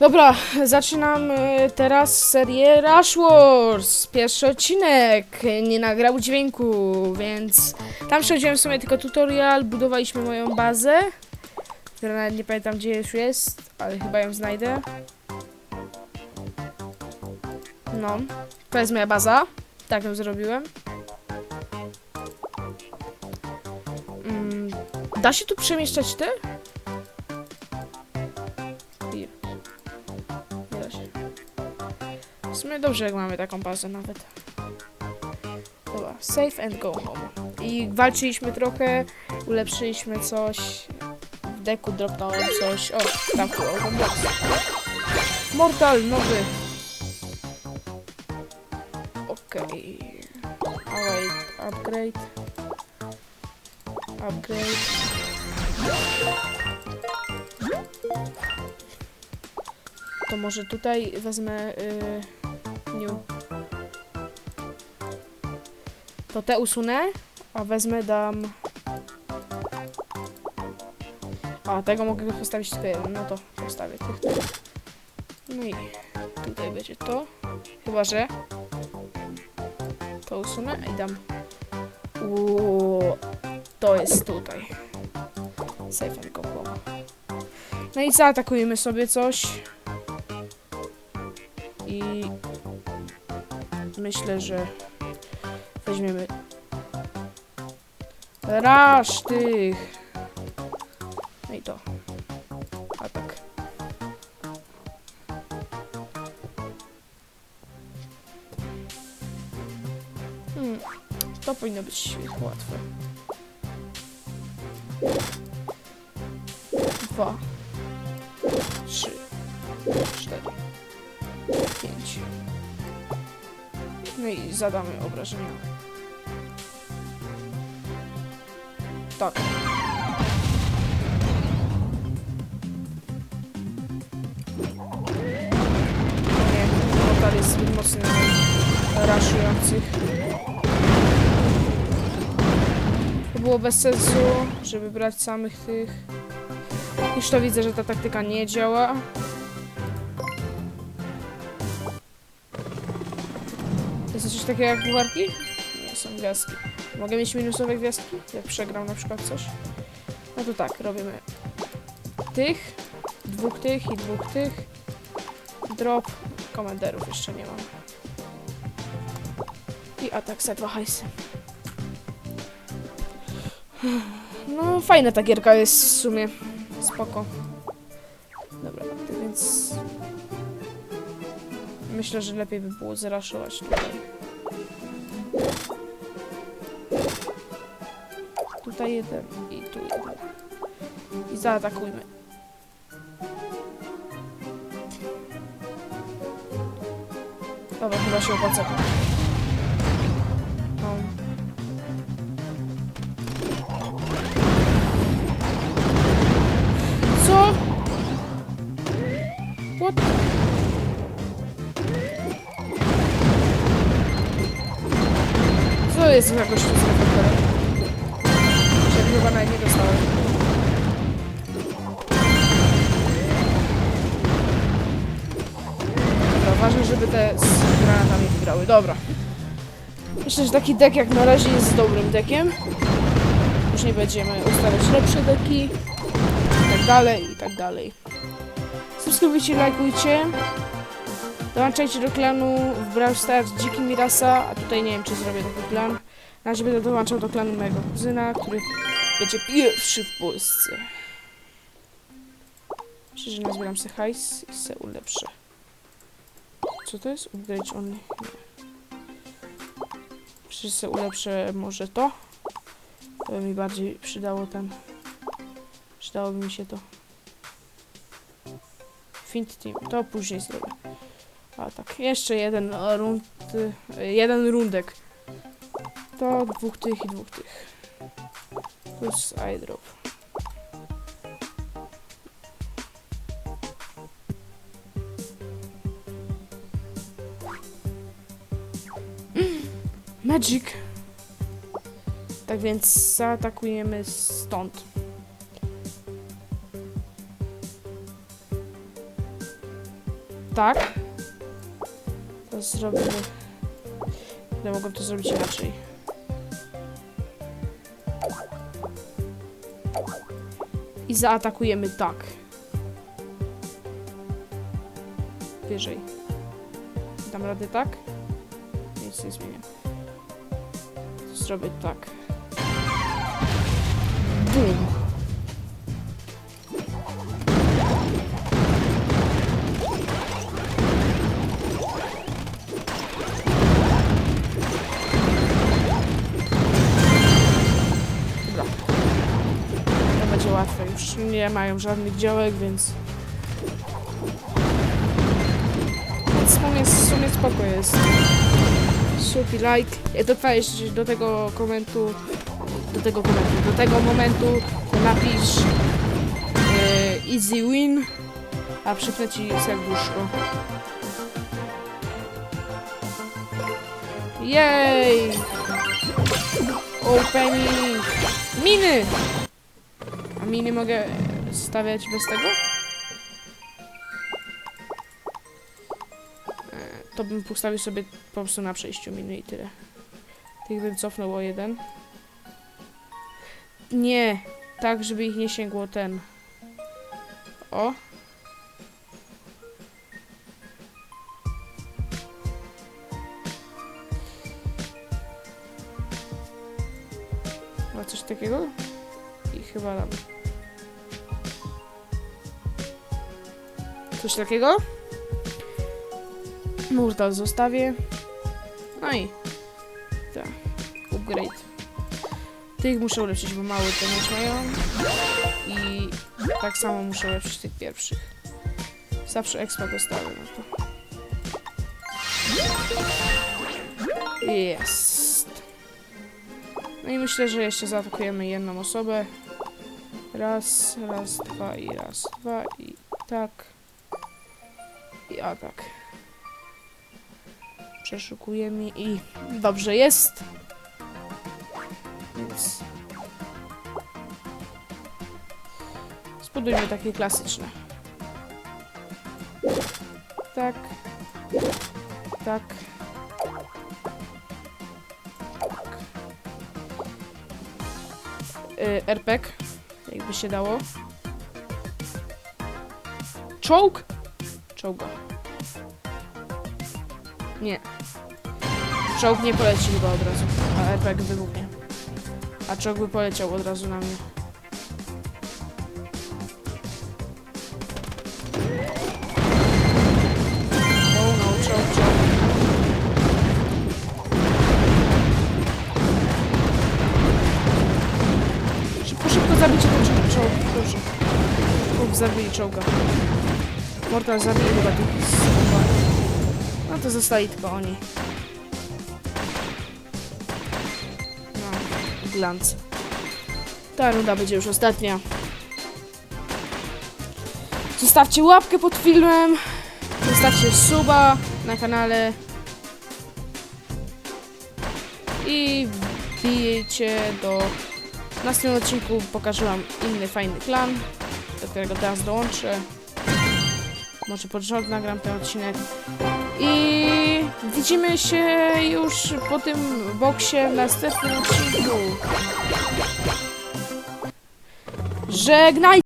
Dobra, zaczynam e, teraz serię Rush Wars. Pierwszy odcinek nie nagrał dźwięku, więc tam przechodziłem w sumie tylko tutorial, budowaliśmy moją bazę, która nawet nie pamiętam gdzie już jest, ale chyba ją znajdę. No, to jest moja baza, tak ją zrobiłem. Mm, da się tu przemieszczać ty? Sumie dobrze, jak mamy taką bazę nawet. Dobra, save and go home. I walczyliśmy trochę, ulepszyliśmy coś. W deku dropnąłem coś. O, tam Box. Mortal nowy. Okej. Alright, upgrade. Upgrade. To może tutaj wezmę y, To te usunę, a wezmę dam. A tego mogę postawić tylko jeden, no to postawię tych. No i tutaj będzie to. Chyba, że to usunę i dam. Uuu, to jest tutaj. Safe and go. No i zaatakujemy sobie coś. Myślę, że weźmiemy rasz tych. No i to. Atak. Hmm. To powinno być łatwe. Dwa. Trzy. Cztery. 5. No i zadamy obrażenia. Tak. Nie, portal jest zbyt mocny na raszujących. To było bez sensu, żeby brać samych tych. Już to widzę, że ta taktyka nie działa. Takiego jak bułarki? Nie, są gwiazdki. Mogę mieć minusowe gwiazdki? Jak przegram na przykład coś? No to tak, robimy tych, dwóch tych i dwóch tych. Drop, komenderów jeszcze nie mam. I atak za dwa hajsy. No, fajna ta gierka jest w sumie. Spoko. Dobra, to więc Myślę, że lepiej by było zraszować tutaj. Tutaj jeden i tu jeden. I zaatakujmy. Dobra, chyba się opłaca. Jest jakoś tu z reflektorem? Się chyba nawet nie dostałem. Dobra, ważne, żeby te z granatami wygrały. Dobra. Myślę, że taki deck jak na razie jest dobrym deckiem. Później będziemy ustawiać lepsze deki. I tak dalej, i tak dalej. Subskrybujcie, lajkujcie. Dołączajcie do klanu w Brawl Stars Dziki Mirasa, a tutaj nie wiem, czy zrobię taki klan. Na razie będę dołączał do klanu mojego kuzyna, który będzie pierwszy w Polsce. Myślę, że nazbieram sobie hajs i se ulepszę. Co to jest? Upgrade only? Myślę, że se ulepszę może to. To by mi bardziej przydało ten... Przydałoby mi się to. Fint Team. To później zrobię. A tak, jeszcze jeden rund, jeden rundek. To dwóch tych i dwóch tych. Plus eyedrop. Magic! Tak więc zaatakujemy stąd. tak. To zrobimy... Ja mogę to zrobić inaczej. I zaatakujemy tak. Wyżej. Dam radę tak? Nic nie zmienię. Zrobię tak. Bum. Już nie mają żadnych działek, więc... Więc w sumie, sumie spoko jest. Supi like. Jak dotrwałeś do tego komentu, do tego komentu, do tego momentu, napisz e, easy win, a przypnę ci serduszko. Jej! Opening! Miny! Miny mogę stawiać bez tego? E, To bym postawił sobie po prostu na przejściu miny i tyle. Tych bym cofnął o jeden. Nie, tak żeby ich nie sięgło ten. O. Ma coś takiego? I chyba dam. Coś takiego? Murtal zostawię. No i tak. Upgrade. Tych muszę ulepszyć, bo mały mieć mają. I tak samo muszę ulepszyć tych pierwszych. Zawsze expa dostały na to. Jest. No i myślę, że jeszcze zaatakujemy jedną osobę. Raz, raz, dwa i raz, dwa i tak. I atak. Przeszukujemy i dobrze jest. Więc zbudujmy takie klasyczne. Tak. Tak. Y, RPG, jakby się dało. Czołg? Czołga. Nie. Czołg nie poleci chyba od razu, a RPG wybuchnie. A czołg by poleciał od razu na mnie. O no, czołg, czołg. Szybko, szybko zabijcie ten czołg, czołg, proszę. Uf, zabili czołga. Mortal zabili chyba tych No to zostali tylko oni. No, glans. Ta runda będzie już ostatnia. Zostawcie łapkę pod filmem. Zostawcie suba na kanale. I wbijcie do... W następnym odcinku pokażę wam inny fajny klan, do którego teraz dołączę. Może pod nagram ten odcinek. I widzimy się już po tym boksie w następnym odcinku. Żegnaj!